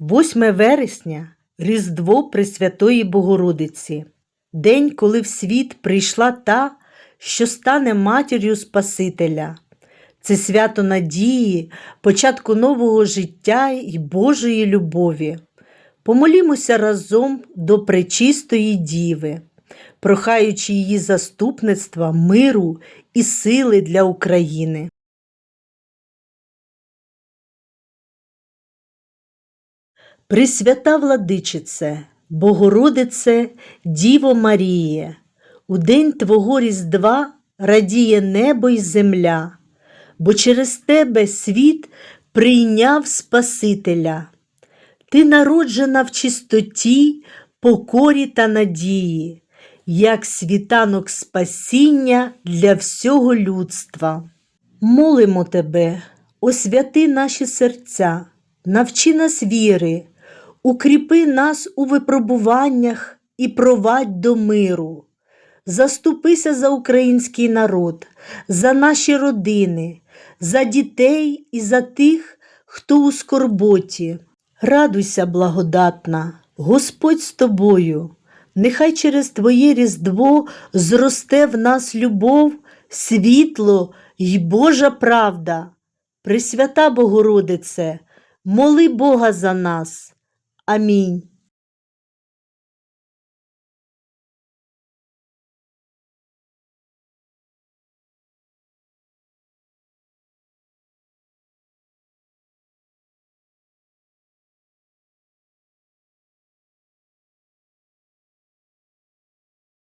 8 вересня Різдво Пресвятої Богородиці, день, коли в світ прийшла та, що стане матір'ю Спасителя. Це свято надії, початку нового життя і Божої любові. Помолімося разом до Пречистої Діви, прохаючи її заступництва, миру і сили для України. Пресвята владичице, Богородице, Діво Маріє, у день Твого Різдва радіє небо й земля, бо через Тебе світ прийняв Спасителя. Ти народжена в чистоті, покорі та надії, як світанок спасіння для всього людства. Молимо Тебе, освяти наші серця, навчи нас віри, укріпи нас у випробуваннях і провадь до миру. Заступися за український народ, за наші родини, за дітей і за тих, хто у скорботі. Радуйся, благодатна, Господь з тобою. Нехай через Твоє Різдво зросте в нас любов, світло й Божа правда. Пресвята Богородице, моли Бога за нас. a mim.